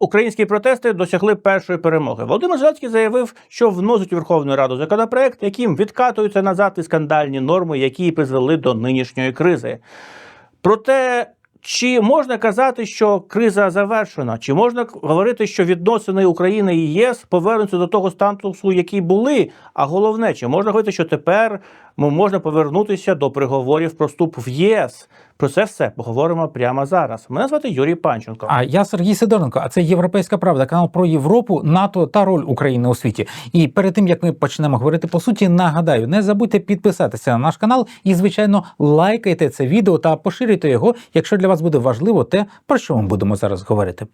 Українські протести досягли першої перемоги. Володимир Зеленський заявив, що вносить у Верховну Раду законопроект, яким відкатуються назад і скандальні норми, які призвели до нинішньої кризи. Проте, чи можна казати, що криза завершена? Чи можна говорити, що відносини України і ЄС повернуться до того статусу, який були? А головне, чи можна говорити, що тепер можна повернутися до переговорів про вступ в ЄС? Про це все поговоримо прямо зараз. Мене звати Юрій Панченко. А я Сергій Сидоренко, а це Європейська Правда, канал про Європу, НАТО та роль України у світі. І перед тим як ми почнемо говорити по суті, нагадаю, не забудьте підписатися на наш канал і, звичайно, лайкайте це відео та поширюйте його, якщо для вас буде важливо те, про що ми будемо зараз говорити.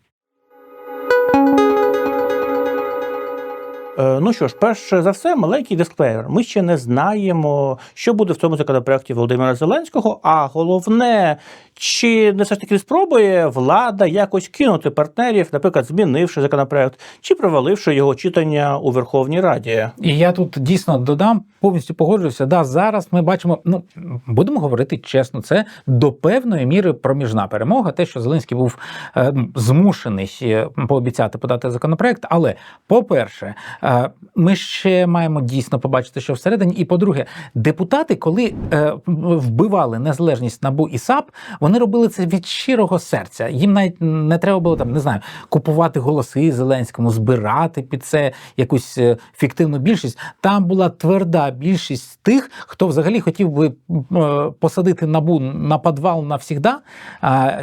Ну що ж, перш за все, маленький дисклеймер. Ми ще не знаємо, що буде в цьому законопроекті Володимира Зеленського. А головне, чи не все ж таки спробує влада якось кинути партнерів, наприклад, змінивши законопроект, чи проваливши його читання у Верховній Раді. І я тут дійсно додам, повністю погоджуюся. Да, зараз ми бачимо, ну будемо говорити чесно, це до певної міри проміжна перемога. Те, що Зеленський був е, змушений е, пообіцяти подати законопроект. Але по-перше, е, ми ще маємо дійсно побачити, що всередині. І по-друге, депутати, коли е, вбивали незалежність НАБУ і САП, вони робили це від щирого серця. Їм навіть не треба було там, не знаю, купувати голоси Зеленському, збирати під це якусь е, фіктивну більшість. Там була тверда більшість тих, хто взагалі хотів би е, посадити набу на підвал навсігда,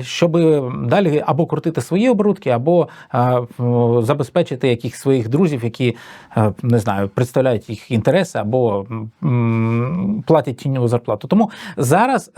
щоб далі або крутити свої оборудки, або е, забезпечити якихось своїх друзів, які не знаю, представляють їх інтереси або платять тіньову зарплату. Тому зараз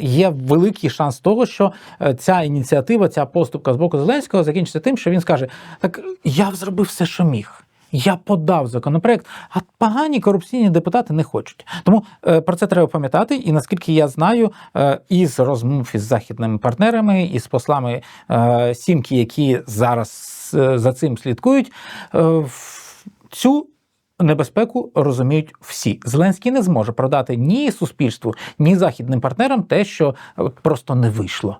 є великий шанс того, що е, ця ініціатива, ця поступка з боку Зеленського закінчиться тим, що він скаже: так я зробив все, що міг. Я подав законопроект, а погані корупційні депутати не хочуть. Тому е, про це треба пам'ятати. І наскільки я знаю, е, із розмов із західними партнерами, із послами е, сімки, які зараз е, за цим слідкують, е, цю небезпеку розуміють всі. Зеленський не зможе продати ні суспільству, ні західним партнерам те, що просто не вийшло.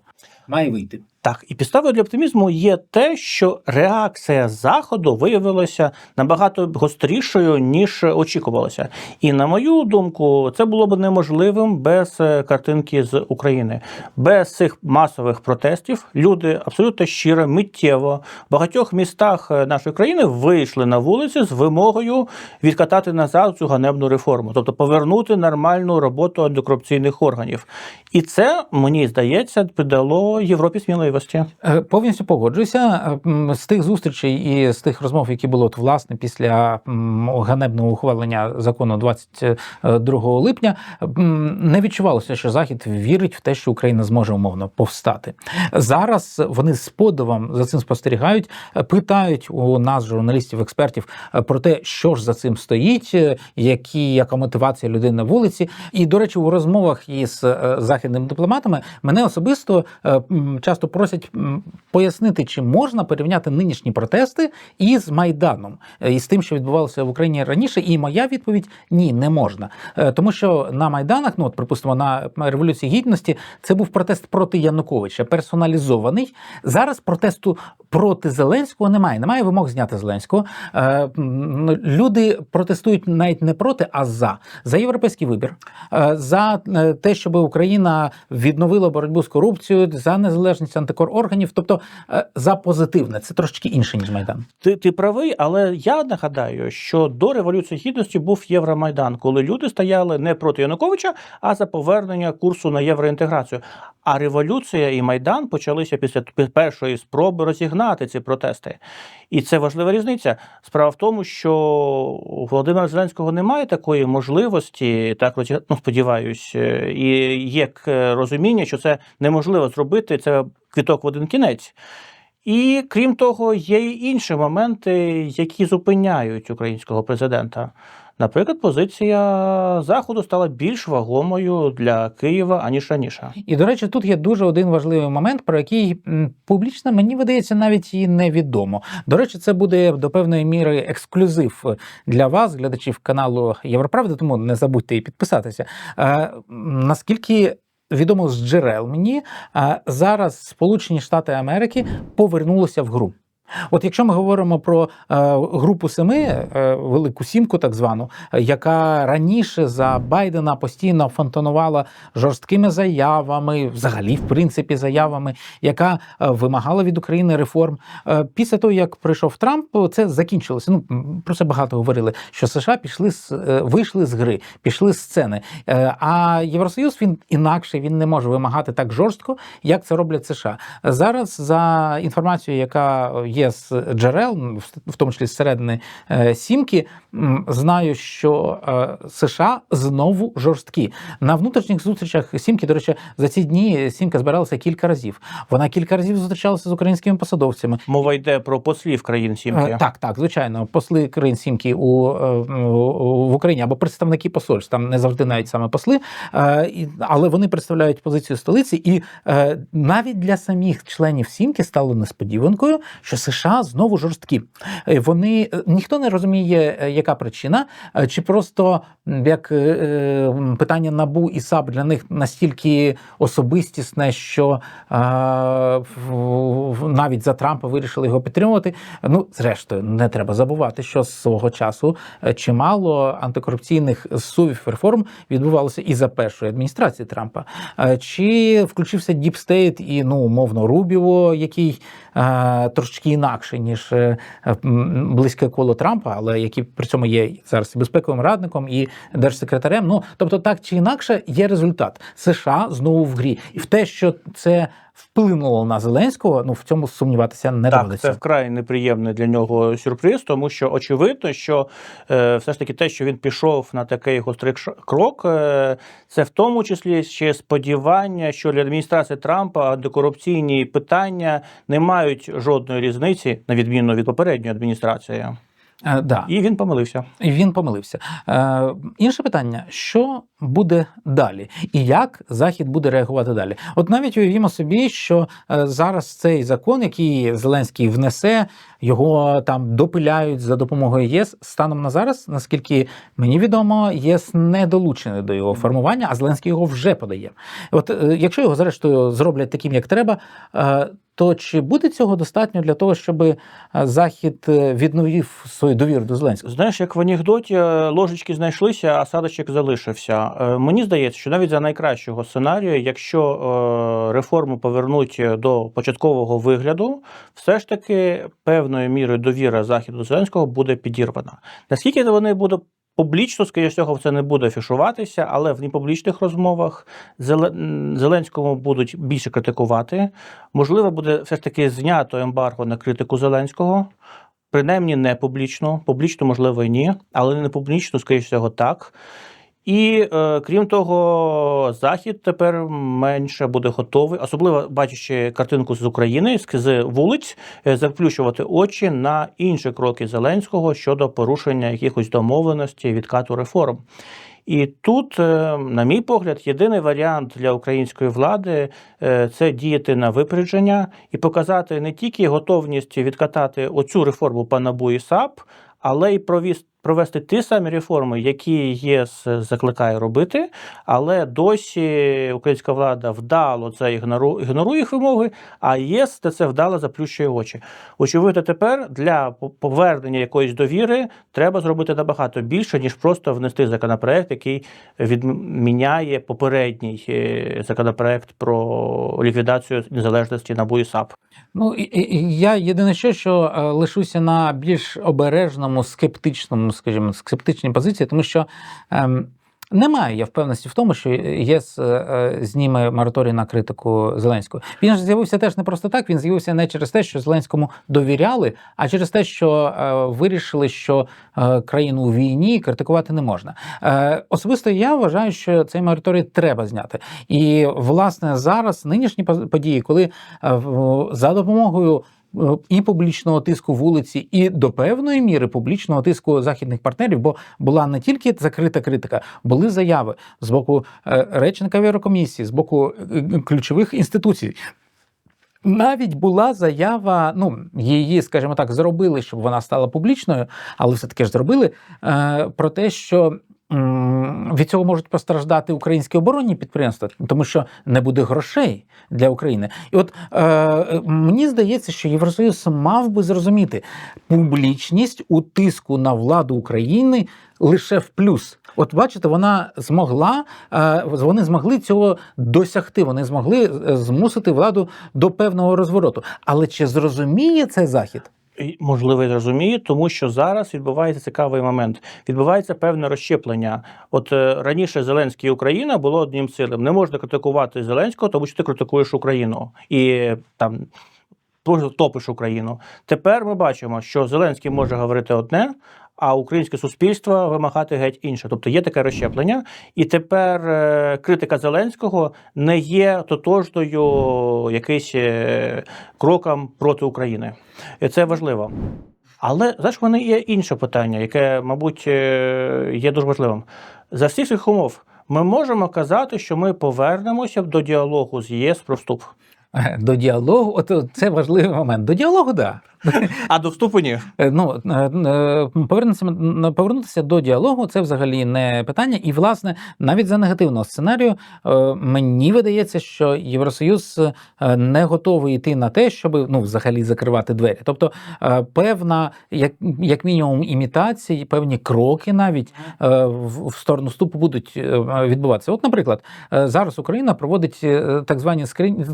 Має вийти. Так, і підставою для оптимізму є те, що реакція заходу виявилася набагато гострішою ніж очікувалося. І на мою думку, це було б неможливим без е, картинки з України. Без цих масових протестів люди абсолютно щиро, миттєво в багатьох містах е, нашої країни вийшли на вулиці з вимогою відкатати назад цю ганебну реформу, тобто повернути нормальну роботу антикорупційних органів. І це мені здається придало Європі сміливості. Е, Повністю погоджуюся Е, з тих зустрічей і з тих розмов, які були от, власне після ганебного ухвалення закону 22 липня. Не відчувалося, що Захід вірить в те, що Україна зможе умовно повстати. Зараз вони з подивом за цим спостерігають, е, питають у нас, журналістів, експертів, е, про те, що ж за цим стоїть, е, які яка мотивація людини на вулиці. І до речі, у розмовах із е, західними дипломатами мене особисто е, часто просять м, пояснити, чи можна порівняти нинішні протести із Майданом, е, і з тим, що відбувалося в Україні раніше. І моя відповідь ні, не можна. Е, Тому що на Майданах, ну от припустимо, на революції гідності, це був протест проти Януковича, персоналізований. Зараз протесту проти Зеленського немає. Немає вимог зняти Зеленського. Е, Люди протестують навіть не проти, а за за європейський вибір, за те, щоб Україна відновила боротьбу з корупцією, за незалежність антикорорганів, тобто е, за позитивне. Це трошки інше ніж майдан. Ти, ти правий, але я нагадаю, що до революції гідності був Євромайдан, коли люди стояли не проти Януковича, а за повернення курсу на євроінтеграцію. А революція і майдан почалися після першої спроби розігнати ці протести. І це важлива різниця. Справа в тому, що у Володимира Зеленського немає такої можливості, так ну, сподіваюсь, е, і є розуміння, що це неможливо зробити. Це квіток в один кінець. І крім того, є й інші моменти, які зупиняють українського президента. Наприклад, позиція Заходу стала більш вагомою для Києва аніж раніше. І до речі, тут є дуже один важливий момент, про який публічно мені видається навіть і невідомо. До речі, це буде до певної міри ексклюзив для вас, глядачів каналу Європравда. Тому не забудьте і підписатися. Е, наскільки відомо з джерел мені, зараз Сполучені Штати Америки повернулися в гру. От якщо ми говоримо про е, групу семи, е, велику сімку, так звану, е, яка раніше за Байдена постійно фонтанувала жорсткими заявами, взагалі, в принципі, заявами, яка вимагала від України реформ. Після того, як прийшов Трамп, це закінчилося. Ну про це багато говорили. Що США пішли з вийшли з гри, пішли з сцени. А Євросоюз він інакше він не може вимагати так жорстко, як це роблять США. Зараз за інформацією, яка є з джерел, в- тому числі з середини е, сімки, знаю, що е, США знову жорсткі. На внутрішніх зустрічах сімки, до речі, за ці дні сімка збиралася кілька разів. Вона кілька разів зустрічалася з українськими посадовцями. Мова йде про послів країн сімки. Е, Так, так, звичайно, посли країн сімки у, в Україні або представники посольств, там не завжди навіть саме посли, але вони представляють позицію столиці, і навіть для самих членів сімки стало несподіванкою, що США знову жорсткі. Е, Вони е, ніхто не розуміє, е, яка причина, чи просто як питання набу і САП для них настільки особистісне, що навіть за Трампа вирішили його підтримувати. Ну, зрештою, не треба забувати, що з свого часу чимало антикорупційних сувів реформ відбувалося і за першої адміністрації Трампа. Чи включився Діпстейт і ну умовно Рубіо, який трошки інакше ніж е, близьке коло Трампа, але які при цьому є зараз і безпековим радником і держсекретарем. Ну тобто, так чи інакше, є результат. США знову в грі, і в те, що це вплинуло на Зеленського, ну в цьому сумніватися не Так, доводиться. це вкрай неприємний для нього сюрприз, тому що очевидно, що е, все ж таки те, що він пішов на такий гострий крок, е, це в тому числі ще сподівання, що для адміністрації Трампа антикорупційні питання не мають жодної різниці, на відміну від попередньої адміністрації. Е, да. І він помилився. І він помилився. Е, інше питання: що буде далі, і як Захід буде реагувати далі? От навіть уявімо собі, що е, зараз цей закон, який Зеленський внесе, його там допиляють за допомогою ЄС. Станом на зараз, наскільки мені відомо, єС не долучений до його формування, а Зеленський його вже подає. От е, якщо його зрештою зроблять таким, як треба. То чи буде цього достатньо для того, щоб е, Захід е, відновив свою довіру до Зеленського? Знаєш, як в анекдоті е, ложечки знайшлися, а садочок залишився. Мені здається, що навіть за найкращого сценарію, якщо реформу повернуть до початкового вигляду, все ж таки певною мірою довіра Західу до Зеленського буде підірвана. Наскільки вони будуть публічно, скоріш цього, це не буде афішуватися, але в непублічних розмовах Зеленському будуть більше критикувати. Можливо, буде все ж таки знято ембарго на критику Зеленського. Принаймні не публічно, публічно, можливо, і ні, але не публічно, скоріш цього, так. І е, крім того, Захід тепер менше буде готовий, особливо бачачи картинку з України, з- вулиць, е, заплющувати очі на інші кроки Зеленського щодо порушення якихось домовленостей, відкату реформ. І тут, е, на мій погляд, єдиний варіант для української влади е, це діяти на випередження і показати не тільки готовність відкатати оцю реформу по НАБУ і САП, але й провіз- провести ті самі реформи, які ЄС закликає робити, але досі українська влада вдало це ігнору- ігнорує їх вимоги, а єС це вдало заплющує очі. Очевидно, тепер для повернення якоїсь довіри треба зробити набагато більше, ніж просто внести законопроект, який відміняє попередній е, законопроект про ліквідацію незалежності НАБУ і САП. Ну і я єдине що, що е, лишуся на більш обережному, скептичному, скажімо, скептичній позиції, тому що. Ем, немає я впевненості в тому, що ЄС е, е, зніме мораторій на критику Зеленського. Він ж з'явився теж не просто так. Він з'явився не через те, що Зеленському довіряли, а через те, що е, вирішили, що країну у війні критикувати не можна. Особисто я вважаю, що цей мораторій треба зняти. І власне зараз нинішні події, коли за допомогою і публічного тиску вулиці, і до певної міри публічного тиску західних партнерів, бо була не тільки закрита критика, були заяви з боку е, речника Єврокомісії, з боку е, ключових інституцій. Навіть була заява, ну її, скажімо так, зробили, щоб вона стала публічною, але все таки ж зробили е, про те, що від цього можуть постраждати українські оборонні підприємства, тому що не буде грошей для України. І от е, мені здається, що Євросоюз мав би зрозуміти публічність у тиску на владу України лише в плюс. От бачите, вона змогла, е, вони змогли цього досягти. Вони змогли е, змусити владу до певного розвороту. Але чи зрозуміє це захід? Можливо, я розумію, тому що зараз відбувається цікавий момент. Відбувається певне розщеплення. От е, раніше Зеленський і Україна було одним цілим. Не можна критикувати Зеленського, тому що ти критикуєш Україну і там топиш Україну. Тепер ми бачимо, що Зеленський може говорити одне. А українське суспільство вимагати геть інше. Тобто є таке розщеплення, і тепер е, критика Зеленського не є тотожною якийсь е, кроком проти України. І це важливо. Але знаєш, в мене є інше питання, яке, мабуть, е, є дуже важливим. За всіх цих умов ми можемо казати, що ми повернемося до діалогу з ЄС про вступ. До діалогу, от це важливий момент. До діалогу, так. Да. А до вступу ні. Е, Ну, е, е, повернутися, повернутися до діалогу це взагалі не питання. І, власне, навіть за негативного сценарію мені видається, що Євросоюз не готовий йти на те, щоб ну, взагалі закривати двері. Тобто, певна, як, як мінімум, імітації, певні кроки навіть в сторону вступу будуть відбуватися. От, наприклад, зараз Україна проводить так звані скрин-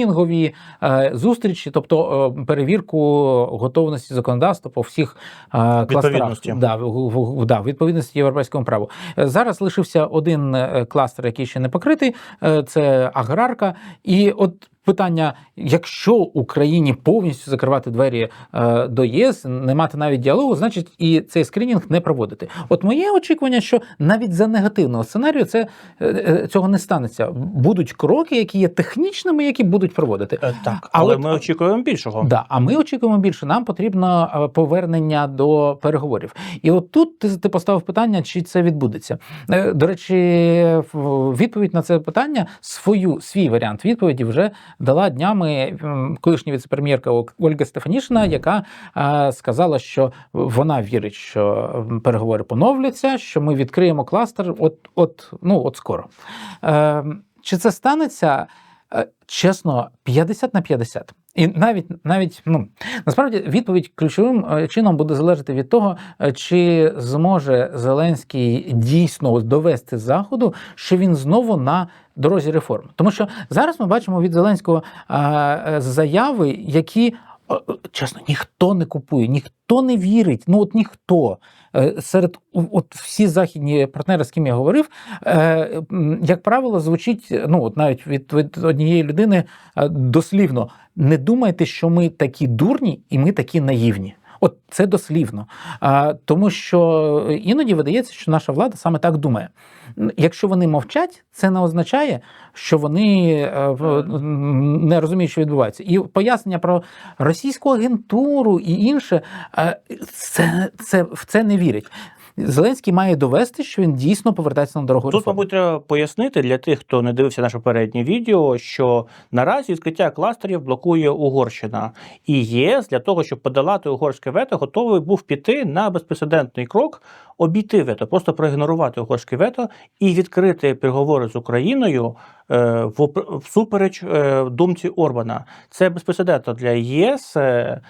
скринінгові е, зустрічі, тобто е, перевірку готовності законодавства по всіх е, кластерах. Відповідності. Да, в, в, в- да, відповідності європейському праву. Зараз лишився один кластер, який ще не покритий, е, це аграрка. І от питання: якщо Україні повністю закривати двері е, до ЄС, не мати навіть діалогу, значить і цей скринінг не проводити. От моє очікування, що навіть за негативного сценарію це е, е, цього не станеться. Будуть кроки, які є технічними, які будуть проводити. Е, Так, Але- але ми очікуємо більшого. Да, а ми очікуємо більше. Нам потрібно е, повернення до переговорів. І от тут ти, ти поставив питання, чи це відбудеться. Е, До речі, відповідь на це питання свою свій варіант відповіді вже дала днями колишня віцепрем'єрка Ольга Стефанішина, яка сказала, що вона вірить, що переговори поновляться, що ми відкриємо кластер. От, от, ну от скоро. Е, Чи це станеться? Е, Чесно, 50 на 50. І навіть навіть ну насправді відповідь ключовим е, чином буде залежати від того, е, чи зможе Зеленський дійсно довести заходу, що він знову на дорозі реформ. Тому що зараз ми бачимо від Зеленського заяви, які чесно ніхто не купує, ніхто не вірить. Ну от ніхто. Е, Серед от всі західні партнери, з ким я говорив, е, як правило, звучить ну от навіть від, від однієї людини е, дослівно: не думайте, що ми такі дурні і ми такі наївні. От це дослівно. А, тому що іноді видається, що наша влада саме так думає. Якщо вони мовчать, це не означає, що вони е, м, не розуміють, що відбувається. І пояснення про російську агентуру і інше е, це, це, в це не вірять. Зеленський має довести, що він дійсно повертається на дорогу. Тут, реформ. мабуть, треба пояснити для тих, хто не дивився наше попереднє відео, що наразі відкриття кластерів блокує Угорщина. І ЄС для того, щоб подолати угорське вето, готовий був піти на безпрецедентний крок, обійти вето, просто проігнорувати угорське вето і відкрити переговори з Україною е, всупереч е, думці Орбана. Це безпрецедентно для ЄС. е,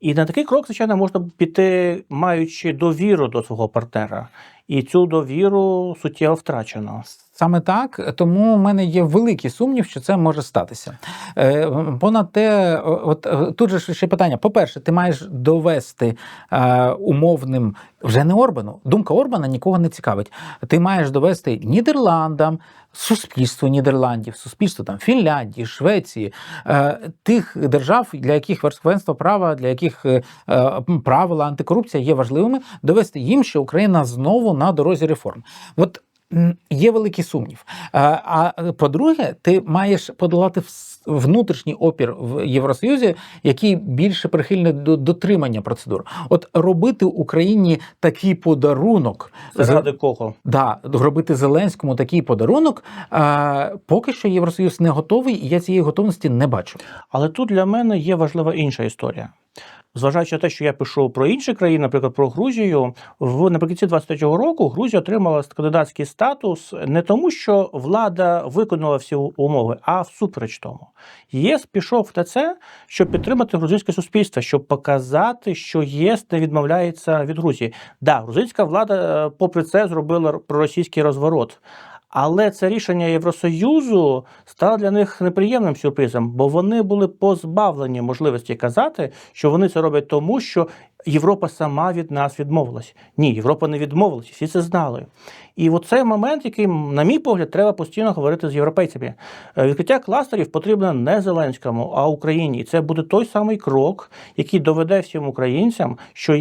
І на такий крок, звичайно, можна піти, маючи довіру до свого партнера. І цю довіру суттєво втрачено. Саме так, тому в мене є великий сумнів, що це може статися. Е, понад те, от е, тут же ще питання: по-перше, ти маєш довести е, умовним вже не Орбану. Думка Орбана нікого не цікавить. Ти маєш довести Нідерландам, суспільству Нідерландів, суспільству там Фінляндії, Швеції, е, тих держав, для яких верховенство права, для яких е, е, правила антикорупція є важливими, довести їм, що Україна знову на дорозі реформ. От є великий сумнів. А, а по-друге, ти маєш подолати внутрішній опір в Євросоюзі, який більше прихильний до дотримання процедур. От робити Україні такий подарунок Заради кого? Да, робити Зеленському такий подарунок. А, поки що Євросоюз не готовий, і я цієї готовності не бачу. Але тут для мене є важлива інша історія. Зважаючи на те, що я пишу про інші країни, наприклад, про Грузію, в наприкінці 23-го року Грузія отримала кандидатський статус не тому, що влада виконала всі умови, а всупереч тому. ЄС пішов на це, щоб підтримати грузинське суспільство, щоб показати, що ЄС не відмовляється від Грузії. Да, грузинська влада, е, попри це, зробила проросійський розворот. Але це рішення Євросоюзу стало для них неприємним сюрпризом, бо вони були позбавлені можливості казати, що вони це роблять тому, що Європа сама від нас відмовилась. Ні, Європа не відмовилась, всі це знали. І оцей момент, який, на мій погляд, треба постійно говорити з європейцями. Е, Відкриття кластерів потрібно не Зеленському, а Україні. І це буде той самий крок, який доведе всім українцям, що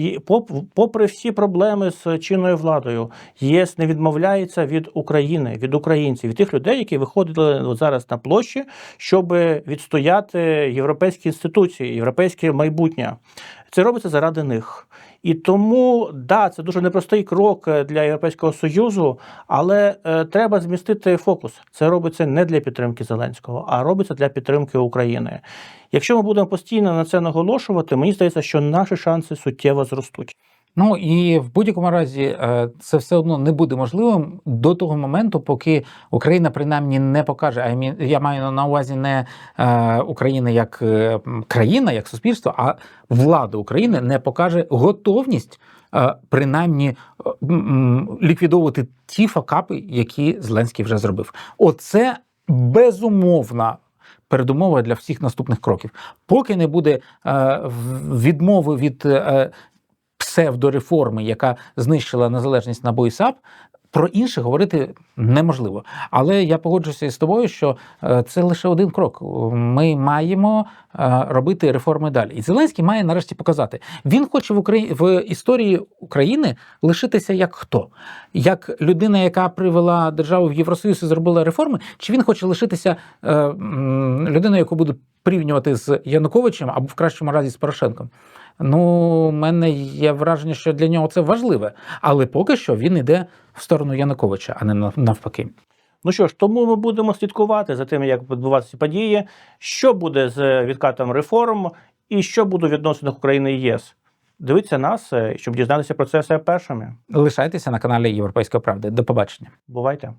попри всі проблеми з чинною владою, ЄС не відмовляється від України, від українців, від тих людей, які виходили зараз на площі, щоб відстояти європейські інституції, європейське майбутнє. Це робиться заради них. І тому да, це дуже непростий крок е, для Європейського Союзу, але е, треба змістити фокус. Це робиться не для підтримки Зеленського, а робиться для підтримки України. Якщо ми будемо постійно на це наголошувати, мені здається, що наші шанси суттєво зростуть. Ну і в будь-якому разі е, це все одно не буде можливим до того моменту, поки Україна принаймні не покаже. а я маю на увазі не е, Україна як е, країна, як суспільство, а влада України не покаже готовність. Принаймні ліквідовувати ті факапи, які Зеленський вже зробив. Оце безумовна передумова для всіх наступних кроків. Поки не буде відмови від псевдореформи, яка знищила незалежність НАБУ і САП, про інше говорити неможливо. Але я погоджуюся із тобою, що е, це лише один крок. Ми маємо е, робити реформи далі. І Зеленський має нарешті показати. Він хоче в Україні в історії України лишитися як хто? Як людина, яка привела державу в Євросоюз і зробила реформи, чи він хоче лишитися е, людиною, яку буде порівнювати з Януковичем або в кращому разі з Порошенком? Ну, мене є враження, що для нього це важливе, але поки що він йде в сторону Януковича, а не навпаки. Ну що ж, тому ми будемо слідкувати за тим, як відбуватися події, що буде з відкатом реформ і що буде у відносинах України і ЄС. Дивіться нас, е, щоб дізнатися про це все першими. Лишайтеся на каналі Європейської правди. До побачення. Бувайте.